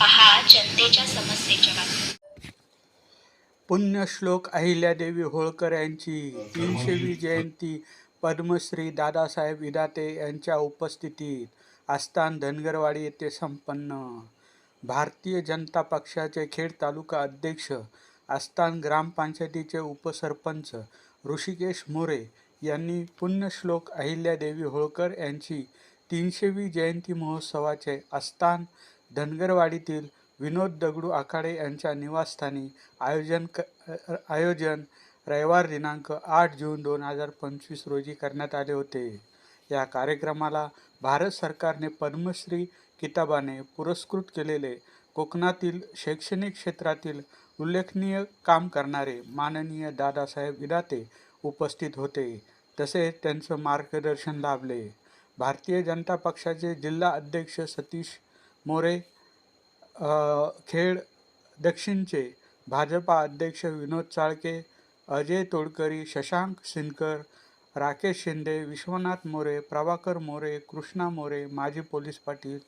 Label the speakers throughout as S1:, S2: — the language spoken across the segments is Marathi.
S1: पहा जनतेच्या समस्येच्या बातम्या
S2: पुण्यश्लोक अहिल्यादेवी होळकर यांची तीनशेवी जयंती पद्मश्री दादासाहेब विदाते यांच्या उपस्थितीत आस्थान धनगरवाडी येथे संपन्न. भारतीय जनता पक्षाचे खेड तालुका अध्यक्ष आस्थान ग्रामपंचायतीचे उपसरपंच ऋषिकेश मोरे यांनी पुण्यश्लोक अहिल्यादेवी होळकर यांची तीनशेवी जयंती महोत्सवाचे आस्थान धनगरवाडीतील विनोद दगडू आखाडे यांच्या निवासस्थानी आयोजन क आयोजन रविवार दिनांक आठ जून दोन हजार पंचवीस रोजी करण्यात आले होते. या कार्यक्रमाला भारत सरकारने पद्मश्री किताबाने पुरस्कृत केलेले कोकणातील शैक्षणिक क्षेत्रातील उल्लेखनीय काम करणारे माननीय दादासाहेब इदाते उपस्थित होते. तसेच त्यांचं मार्गदर्शन लाभले. भारतीय जनता पक्षाचे जिल्हा अध्यक्ष सतीश मोरे खेड दक्षिणचे भाजपा अध्यक्ष विनोद चाळके अजय तोडकरी शशांक सिनकर राकेश शिंदे विश्वनाथ मोरे प्रभाकर मोरे कृष्णा मोरे माजी पोलीस पाटील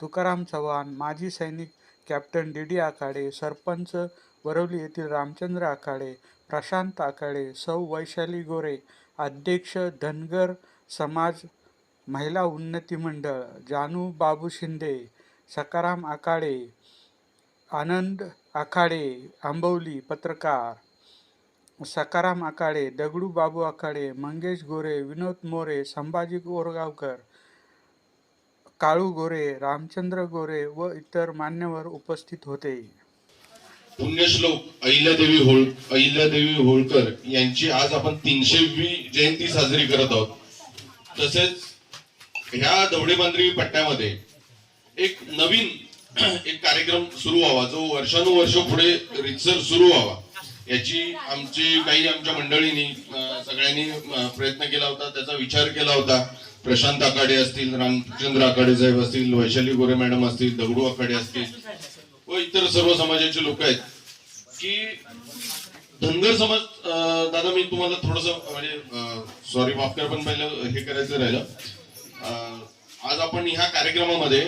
S2: तुकाराम चव्हाण माजी सैनिक captain D D Akhade sarpanch Varvali येथील रामचंद्र आखाडे प्रशांत आखाडे सौ वैशाली गोरे अध्यक्ष धनगर समाज महिला उन्नती मंडळ जानू बाबू शिंदे सकाराम आखाडे आनंद आखाडे आंबवली पत्रकार. सकाराम आखाडे दगडू बाबू आखाडे मंगेश गोरे विनोद मोरे संभाजी गोरगावकर काळू गोरे रामचंद्र गोरे व इतर मान्यवर उपस्थित होते.
S3: पुण्यश्लोक अहिल्यादेवी होळ अहिल्यादेवी होळकर यांची आज आपण तीनशेवी जयंती साजरी करत आहोत. तसेच ह्या दवडेबांद्री पट्ट्यामध्ये एक नवीन एक कार्यक्रम सुरू व्हावा. जो वर्षानुवर्ष पुढे रितसर सुरू व्हावा. याची आमची काही आमच्या मंडळींनी सगळ्यांनी प्रयत्न केला होता त्याचा विचार केला होता. प्रशांत आखाडे असतील रामचंद्र आखाडे साहेब असतील वैशाली गोरे मॅडम असतील दगडू आखाडे असतील व इतर सर्व समाजाचे लोक आहेत. की धनगर समाज दादा मी तुम्हाला थोडस म्हणजे सॉरी माफ कर पण पहिलं हे करायचं राहिलं. अं, आज आपण ह्या कार्यक्रमामध्ये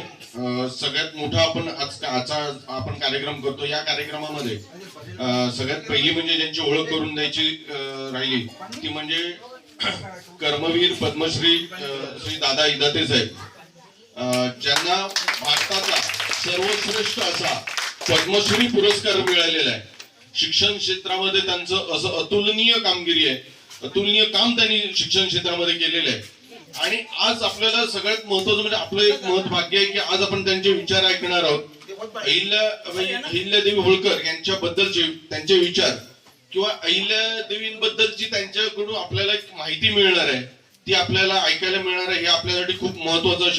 S3: सगळ्यात मोठा आपण आज आजचा आपण कार्यक्रम करतो. या कार्यक्रमामध्ये सगळ्यात पहिली म्हणजे ज्यांची ओळख करून द्यायची राहिली ती म्हणजे कर्मवीर पद्मश्री श्री दादा इदाते साहेब. ज्यांना भारताचा सर्वश्रेष्ठ असा पद्मश्री पुरस्कार मिळालेला आहे. शिक्षण क्षेत्रामध्ये त्यांचं असं अतुलनीय कामगिरी आहे. अतुलनीय काम त्यांनी शिक्षण क्षेत्रामध्ये केलेलं आहे. आणि आज आपल्याला सगळ्यात महत्वाचं म्हणजे आपलं एक महत्त्व भाग्य आहे की आज आपण त्यांचे विचार ऐकणार आहोत. अहिल्या अहिल्यादेवी होळकर यांच्याबद्दलचे त्यांचे विचार. किंवा अहिल्यादेवींबद्दलची त्यांच्याकडून आपल्याला एक माहिती मिळणार आहे. ती आपल्याला ऐकायला मिळणार आहे. हे आपल्यासाठी खूप महत्वाचं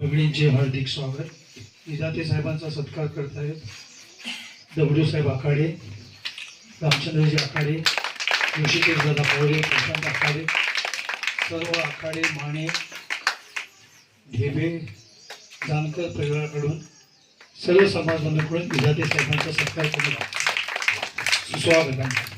S4: भगिनींचे हार्दिक स्वागत. निजाते साहेबांचा सत्कार करत आहेत दगडू साहेब आखाडे रामचंद्रजी आखाडे ऋषिकेश दादा पवले प्रशांत आखाडे. सर्व आखाडे माने ढेबे जानकर परिवाराकडून सर्व समाज बांधवांकडून विजाते साहेबांचा सत्कार करून सुस्वागत आहे.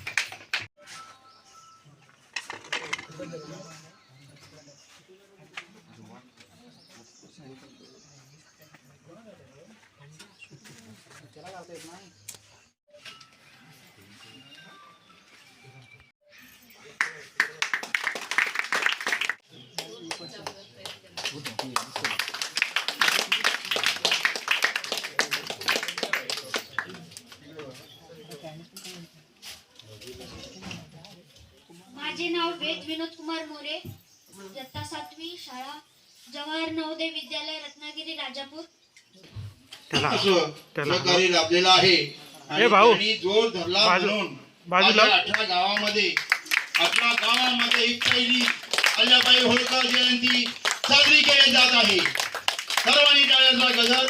S5: नाव वेद विनोद कुमार मोरे इयत्ता सातवी शाळा जवाहर नवोदय विद्यालय रत्नागिरी राजापूर
S6: असं सहकार्य लाभलेलं आहे आणि
S2: भाऊ.
S6: त्यांनी जोर धरला
S2: बाजू-
S6: म्हणून
S2: बाजूला.
S6: माझ्या अठरा गावामध्ये अठरा गावामध्ये एक पहिली अल्लाबाई होळकर जयंती साजरी केली जात आहे सर्वांनी टाळ्याचा गजर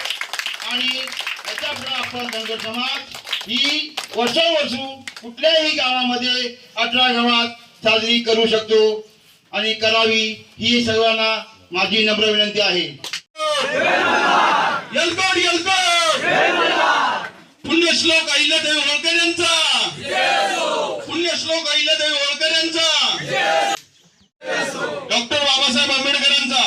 S6: आणि याच्यापुढे आपण धनगर समाज ही वर्षावर्षू कुठल्याही गावामध्ये अठरा गावात साजरी करू शकतो आणि करावी ही सर्वांना माझी नम्र विनंती आहे.
S3: पुण्य श्लोक पुण्यश्लोक अहिल्यादेवी होळकर यांचा! पुण्यश्लोक अहिल्यादेवी होळकर यांचा! डॉक्टर बाबासाहेब आंबेडकरांचा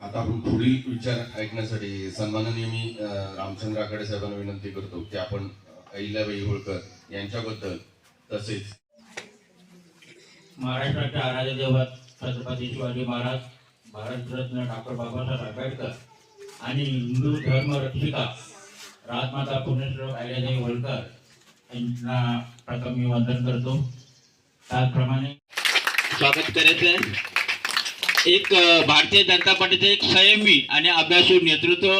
S3: आता आपण पुढील विचार ऐकण्यासाठी सन्माननीय मी रामचंद्र आखाडे साहेबांना विनंती करतो की आपण अहिल्याबाई होळकर यांच्याबद्दल तसेच.
S7: महाराष्ट्राच्या आराध्य देवत छत्रपती शिवाजी महाराज भारतरत्न डॉक्टर बाबासाहेब आंबेडकर आणि हिंदू धर्म रक्षिका राजमाता पुण्यश्लोक अहिल्यादेवी होळकर यांना प्रथम मी वंदन करतो. त्याचप्रमाणे
S8: स्वागत करायचं एक अ, भारतीय जनता पार्टीचं एक संयमी आणि अभ्यासू नेतृत्व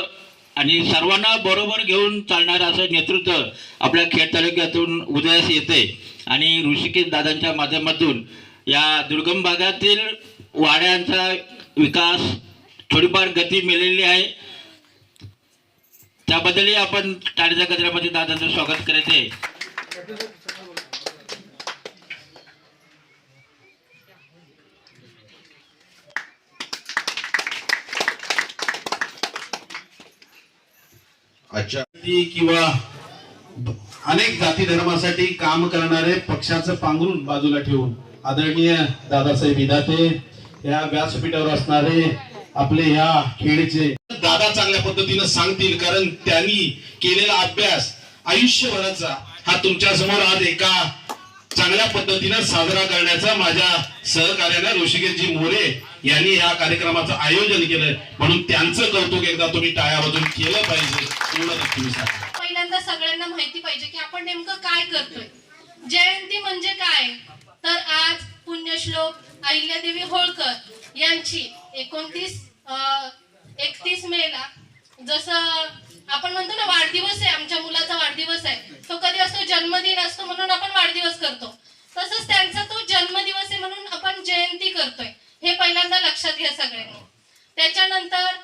S8: आणि सर्वांना बरोबर घेऊन चालणारं असं नेतृत्व आपल्या खेड तालुक्यातून उदयास येते आणि ऋषिकेश दादांच्या माध्यमातून या दुर्गम भागातील वाड्यांचा विकास थोडीफार गती मिळालेली आहे. त्याबद्दलही आपण टाळीच्या गजरामध्ये दादांचं स्वागत करायचे
S3: अच्छा.
S9: किंवा अनेक जाती धर्मासाठी काम करणारे पक्षाचं पांघरून बाजूला ठेवून आदरणीय दादासाहेब विधाते या व्यासपीठावर असणारे आपले या खेळचे
S3: दादा चांगल्या पद्धतीनं सांगतील कारण त्यांनी केलेला अभ्यास आयुष्यभराचा हा तुमच्यासमोर आज एका चांगल्या पद्धतीनं साजरा करण्याचा माझ्या सहकार्याने ऋषिकेशजी मोरे यांनी या कार्यक्रमाचं आयोजन केलंय म्हणून त्यांचं कौतुक एकदा तुम्ही टाळ्या केलं पाहिजे एवढं नक्की सांगा
S10: पहिल्यांदा सगळ्यांना माहिती पाहिजे की आपण नेमकं काय करतोय. जयंती म्हणजे काय? तर आज पुण्यश्लोक अहिल्यादेवी होळकर यांची एकोणतीस एकतीस मे ला जसं आपण म्हणतो ना वाढदिवस आहे आमच्या मुलाचा वाढदिवस आहे. तो कधी असतो जन्मदिन असतो म्हणून आपण वाढदिवस करतो. तसंच त्यांचा तो जन्मदिवस आहे म्हणून आपण जयंती करतोय. हे पहिल्यांदा लक्षात घ्या सगळ्यांनी. त्याच्यानंतर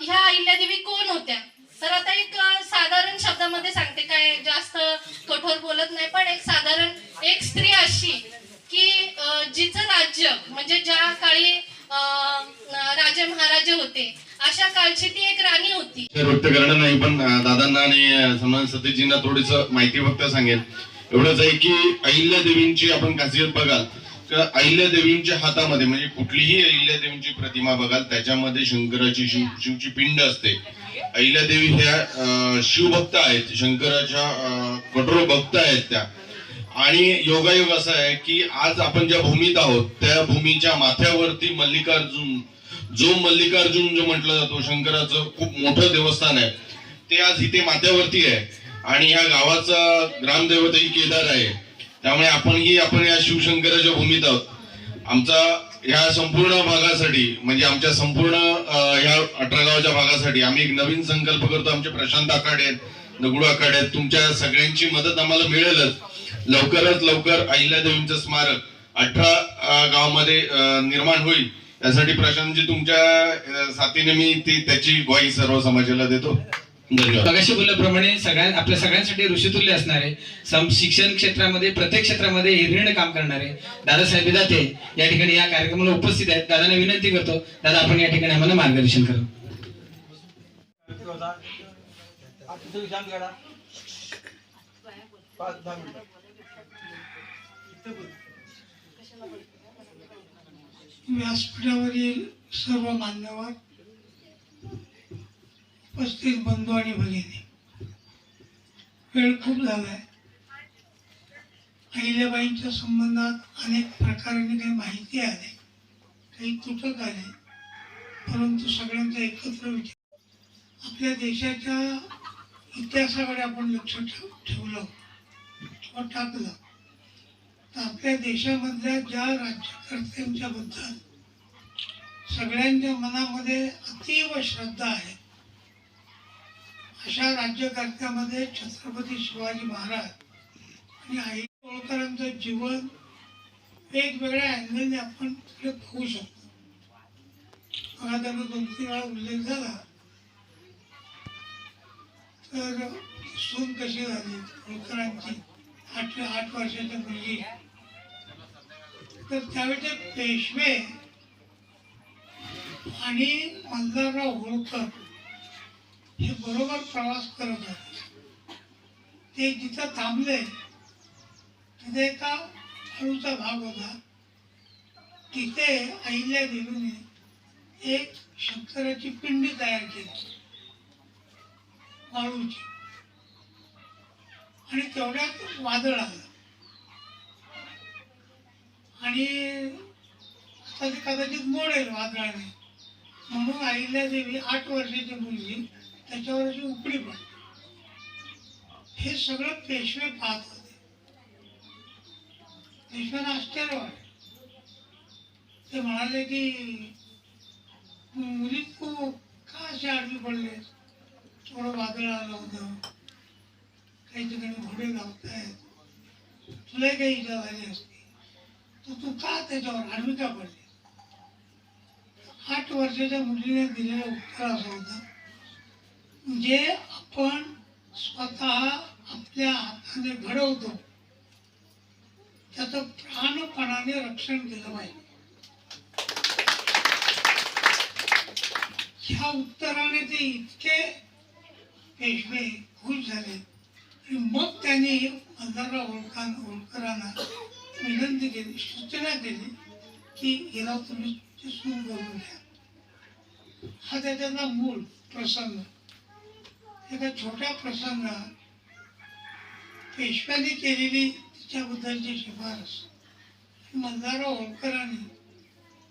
S10: ह्या अहिल्यादेवी कोण होत्या? तर आता एक साधारण शब्दामध्ये सांगते काय जास्त कठोर बोलत नाही पण एक साधारण एक स्त्री अशी की जिचं राज्य म्हणजे ज्या काळी राजे महाराजे होते अशा काळची ती एक राणी होती.
S3: व्यक्त करणार नाही पण दादांना आणि सन्मान सतीजींना थोडीस माहिती फक्त सांगेल एवढंच आहे की अहिल्या देवींची आपण खासियत बघाल अहिल्या देवींच्या हातामध्ये म्हणजे कुठलीही अहिल्या देवींची प्रतिमा बघाल त्याच्यामध्ये शंकराची शिव शिवची पिंड असते. अहिल्या देवी ह्या शिवभक्त आहेत शंकराच्या कठोर भक्त आहेत त्या. आणि योगायोग असा आहे की आज आपण ज्या भूमीत आहोत त्या भूमीच्या माथ्यावरती मल्लिकार्जुन जो मल्लिकार्जुन जो म्हटला जातो शंकराचं खूप मोठं देवस्थान आहे ते आज इथे माथ्यावरती आहे. आणि या गावाचा ग्रामदैवतही केदार आहे. त्यामुळे आपणही आपण या शिवशंकराच्या भूमीत आहोत. आमचा ह्या संपूर्ण भागासाठी म्हणजे आमच्या संपूर्ण या ह्या अठरा गावाच्या भागासाठी आम्ही एक नवीन संकल्प करतो. आमचे प्रशांत आखाडे आहेत दगडू आखाडे आहेत. तुमच्या सगळ्यांची मदत आम्हाला मिळेलच. लवकरात लवकर अहिल्यादेवींचं स्मारक अठरा गावामध्ये निर्माण होईल. त्यासाठी प्रशांतजी तुमच्या साथीने मी ती त्याची ग्वाही सर्व समाजाला देतो.
S11: मगाशी बोलल्याप्रमाणे सगळ्या आपल्या सगळ्यांसाठी ऋषितुल्य असणारे सम शिक्षण क्षेत्रामध्ये प्रत्येक क्षेत्रामध्ये हिरण्य काम करणारे दादासाहेब विदाते या ठिकाणी या कार्यक्रमाला उपस्थित आहेत. दादांना विनंती करतो दादा आपण या ठिकाणी आम्हाला मार्गदर्शन करा.
S4: व्यासपीठावरील सर्व मान्यवर उपस्थित बंधू आणि भगिनी. वेळ खूप झालाय. अहिल्याबाईंच्या संबंधात अनेक प्रकाराने काही माहिती आली काही तुटक आले परंतु सगळ्यांचा एकत्र विचार. आपल्या देशाच्या इतिहासाकडे आपण लक्ष ठेव ठेवलं. किंवा टाकलं. तर आपल्या देशामधल्या ज्या राज्यकर्त्यांच्या बद्दल सगळ्यांच्या मनामध्ये अतीव श्रद्धा आहे अशा राज्यकर्त्यामध्ये छत्रपती शिवाजी महाराज आणि आई होळकरांचं जीवन वेगवेगळ्या अँगलने आपण तिकडे पाहू शकतो. मला त्यांना दोन तीन वेळा उल्लेख झाला. तर सून कशी झाली? होळकरांची आठ आठ वर्षाच्या मुलगी. तर त्यावेळेचे पेशवे आणि मल्हारराव होळकर हे बरोबर प्रवास करत होते ते जिथं थांबले तिथे एका हळूचा भाग होता. तिथे अहिल्या देवीने एक शंकराची पिंडी तयार केली. वाळूची. आणि तेवढ्यात वादळ आलं. आणि आता ते कदाचित मोडेल वादळाने. म्हणून अहिल्या देवी आठ वर्षाची मुलगी त्याच्यावर अशी उपडी पडली हे सगळं पेशवे पाहत होते. पेशव्यांना आश्चर्य वाटलं. ते म्हणाले की मुली तू का असे आडवी पडले थोडं वादळ आलं होतं. काही ठिकाणी घोडे लावतायत तुलाही काही इजा झाली असती. तर तू का त्याच्यावर आडवी का पडली आठ वर्षाच्या मुलीने दिलेलं उत्तर असं होतं. जे आपण स्वतः आपल्या हाताने घडवतो त्याचं प्राणपणाने रक्षण केलं पाहिजे. ह्या उत्तराने ते इतके पेशवे खुश झाले. आणि मग त्यांनी मल्हारराव होळकर होळकरांना विनंती केली सूचना केली की हिला तुम्ही सुरू करून द्या हा त्याच्यातला मूळ प्रसंग. एका छोट्या प्रसंगात पेशव्याने केलेली तिच्याबद्दलची शिफारस. मल्हारराव होळकरांनी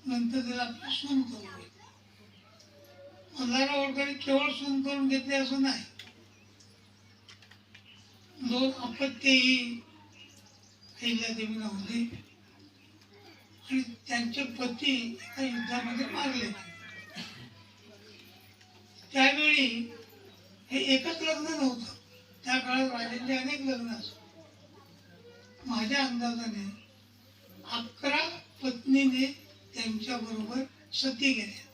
S4: नंतर तिला आपली सून करून घेतली. मल्हारराव होळकरांनी केवळ सून करून घेतली असं नाही. दोन अपत्यही अहिल्यादेवीला होते. आणि त्यांचे पती एका युद्धामध्ये मारले त्यावेळी हे एकच लग्न नव्हतं. त्या काळात राजांचे अनेक लग्न. माझ्या अंदाजाने अकरा पत्नीने त्यांच्या बरोबर सती गेल्या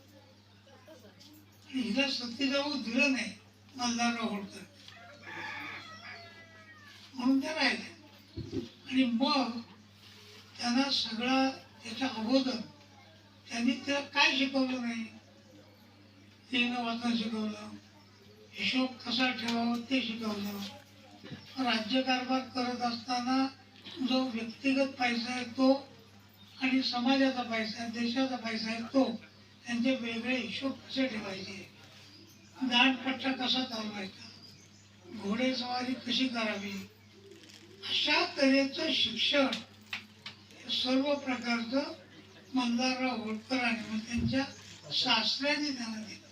S4: आणि हिला सती जाऊ दिलं नाही मल्हारराव होळकर म्हणून त्या राहिल्या. आणि मग त्यांना सगळा त्याच्या अगोदर त्यांनी त्याला काय शिकवलं नाही? लिहिणं वाचणं शिकवलं. हिशोब कसा ठेवावा ते शिकवलं. राज्यकारभार करत असताना जो व्यक्तिगत पैसा आहे तो आणि समाजाचा पैसा आहे देशाचा पैसा आहे तो त्यांचे वेगळे हिशोब कसे ठेवायचे? दांडपट्टा कसा चालवायचा? घोडेसवारी कशी करावी? अशा तऱ्हेचं शिक्षण हे सर्व प्रकारचं मल्हारराव होळकर आणि मग त्यांच्या सासऱ्याने त्यांना दिलं.